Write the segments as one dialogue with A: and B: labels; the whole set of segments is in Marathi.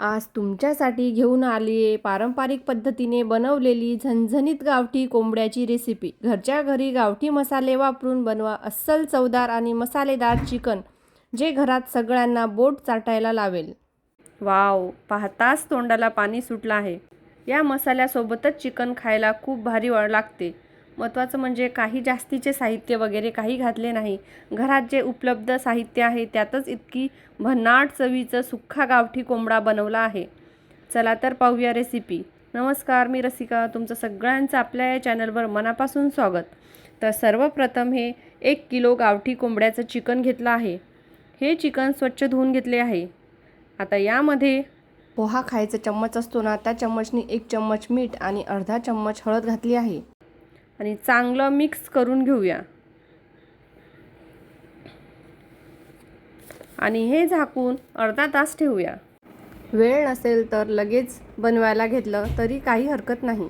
A: आज तुमच्यासाठी घेऊन आली आहे पारंपरिक पद्धतीने बनवलेली झणझणीत गावठी कोंबड्याची रेसिपी घरच्या घरी गावठी मसाले वापरून बनवा अस्सल चवदार आणि मसालेदार चिकन जे घरात सगळ्यांना बोट चाटायला लावेल. वाव पाहताच तोंडाला पाणी सुटलं आहे. या मसाल्यासोबतच चिकन खायला खूप भारी वा लागते. महत्त्वाचं म्हणजे काही जास्तीचे साहित्य वगैरे काही घातले नाही. घरात जे उपलब्ध साहित्य आहे त्यातच इतकी भन्नाट चवीचं सुख्खा गावठी कोंबडा बनवला आहे. चला तर पाहूया रेसिपी नमस्कार मी रसिका. तुमचं सगळ्यांचं आपल्या या चॅनलवर मनापासून स्वागत. तर सर्वप्रथम हे एक किलो गावठी कोंबड्याचं चिकन घेतलं आहे. हे चिकन स्वच्छ धुवून घेतले आहे. आता यामध्ये पोहा खायचा चम्मच असतो ना त्या चम्मचनी एक चम्मच मीठ आणि अर्धा चम्मच हळद घातली आहे. आणि चांगलं मिक्स करून घेऊया. आणि हे झाकून अर्धा तास ठेवूया. वेळ नसेल तर लगेच बनवायला घेतलं तरी काही हरकत नाही.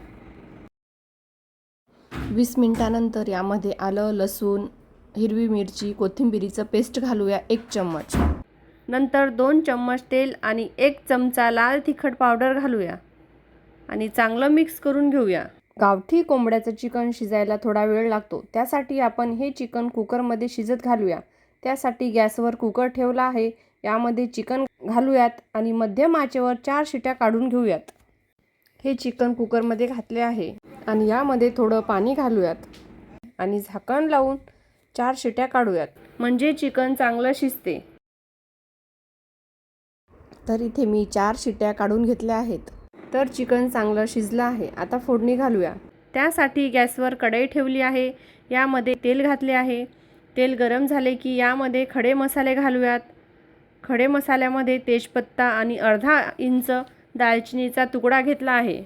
A: वीस मिनिटानंतर यामध्ये आलं लसूण हिरवी मिरची कोथिंबिरीचं पेस्ट घालूया एक चम्मच. नंतर दोन चम्मच तेल आणि एक चमचा लाल तिखट पावडर घालूया. आणि चांगलं मिक्स करून घेऊया. गावठी कोंबड्याचं चिकन शिजायला थोडा वेळ लागतो. त्यासाठी आपण हे चिकन कुकरमध्ये शिजत घालूया. त्यासाठी गॅसवर कुकर ठेवला आहे. यामध्ये चिकन घालूयात आणि मध्यम आचेवर चार शिट्या काढून घेऊयात. हे चिकन कुकरमध्ये घातले आहे. आणि यामध्ये थोडं पाणी घालूयात. आणि झाकण लावून चार शिट्या काढूयात. म्हणजे चिकन चांगलं शिजते. तर इथे मी चार शिट्या काढून घेतल्या आहेत. तर चिकन चांगलं शिजलं आहे. आता फोडणी घालूया. त्यासाठी गॅसवर कढई ठेवली आहे. यामध्ये तेल घातले आहे. तेल गरम झाले की यामध्ये खडे मसाले घालूयात. खडे मसाल्यामध्ये तेजपत्ता आणि अर्धा इंच दालचिनीचा तुकडा घेतला आहे.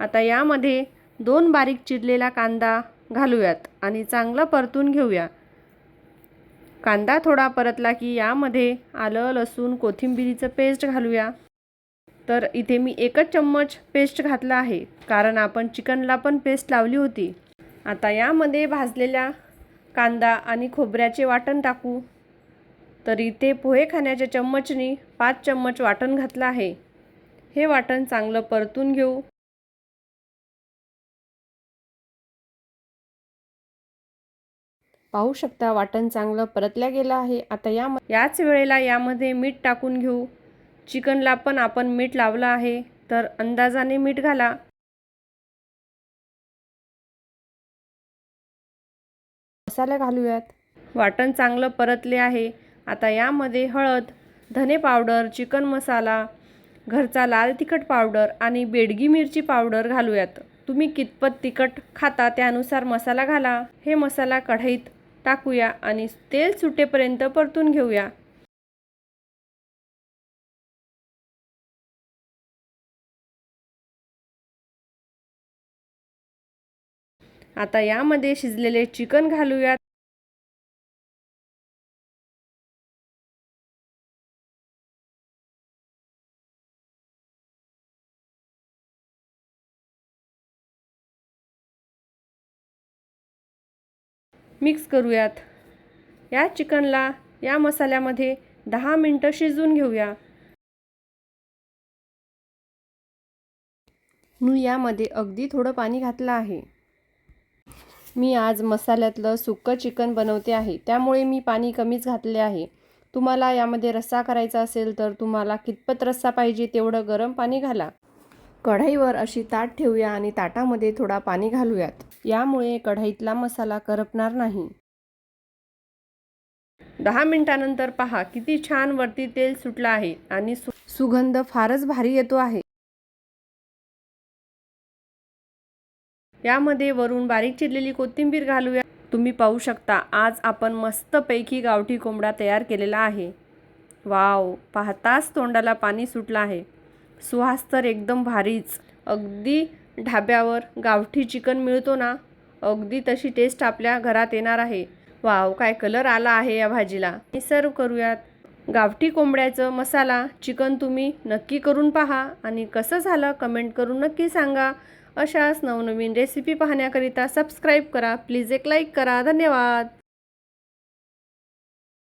A: आता यामध्ये दोन बारीक चिरलेला कांदा घालूयात आणि चांगलं परतून घेऊया. कांदा थोडा परतला की यामध्ये आलं लसूण कोथिंबिरीचं पेस्ट घालूया. तर इथे मी एकच चम्मच पेस्ट घातला आहे कारण आपण चिकनला पण पेस्ट लावली होती. आता यामध्ये भाजलेल्या कांदा आणि खोबऱ्याचे वाटण टाकू. तर इथे पोहे खाण्याच्या चम्मचनी पाच चम्मच वाटण घातलं आहे. हे वाटण चांगलं परतून घेऊ. पाहू शकता वाटण चांगलं परतल्या गेलं आहे. आता या याच वेळेला यामध्ये मीठ टाकून घेऊ. चिकनला पण आपण मीठ लावलं आहे तर अंदाजाने मीठ घाला. मसाला घालूयात. वाटण चांगलं परतले आहे. आता यामध्ये हळद धने पावडर चिकन मसाला घरचा लाल तिखट पावडर आणि बेडगी मिरची पावडर घालूयात. तुम्ही कितपत तिखट खाता त्यानुसार मसाला घाला. हे मसाला कढईत टाकूया आणि तेल सुटेपर्यंत परतून घेऊया. आता यामध्ये शिजलेले चिकन घालूयात. मिक्स करूयात. या चिकनला या मसाल्यामध्ये दहा मिनटं शिजवून घेऊया. मी यामध्ये अगदी थोडं पाणी घातलं आहे. मी आज मसाल्यातलं सुक्कं चिकन बनवते आहे. त्यामुळे मी पाणी कमीच घातले आहे. तुम्हाला यामध्ये रस्सा करायचा असेल तर तुम्हाला कितपत रस्सा पाहिजे तेवढं गरम पाणी घाला. कढईवर अशी ताट ठेवूया आणि ताटामध्ये थोडा पाणी घालूयात. यामुळे कढईतला मसाला करपणार नाही. दहा मिनिटानंतर पहा किती छान वरती तेल सुटलं आहे आणि सु सुगंध फारच भारी येतो आहे. यामध्ये वरून बारीक चिरलेली कोथिंबीर घालूया. तुम्ही पाहू शकता आज आपण मस्तपैकी गावठी कोंबडा तयार केलेला आहे. वाव पाहताच तोंडाला पाणी सुटलं आहे. सुहास तर एकदम भारीच. अगदी ढाब्यावर गावठी चिकन मिळतो ना? अगदी तशी टेस्ट आपल्या घरात येणार आहे. वाव काय कलर आला आहे या भाजीला. सर्व करूयात. गावठी कोंबड्याचं मसाला चिकन तुम्ही नक्की करून पहा. आणि कसं झालं कमेंट करून नक्की सांगा. अशाच नवनवीन रेसिपी पाहण्याकरिता सबस्क्राईब करा. प्लीज एक लाईक करा. धन्यवाद.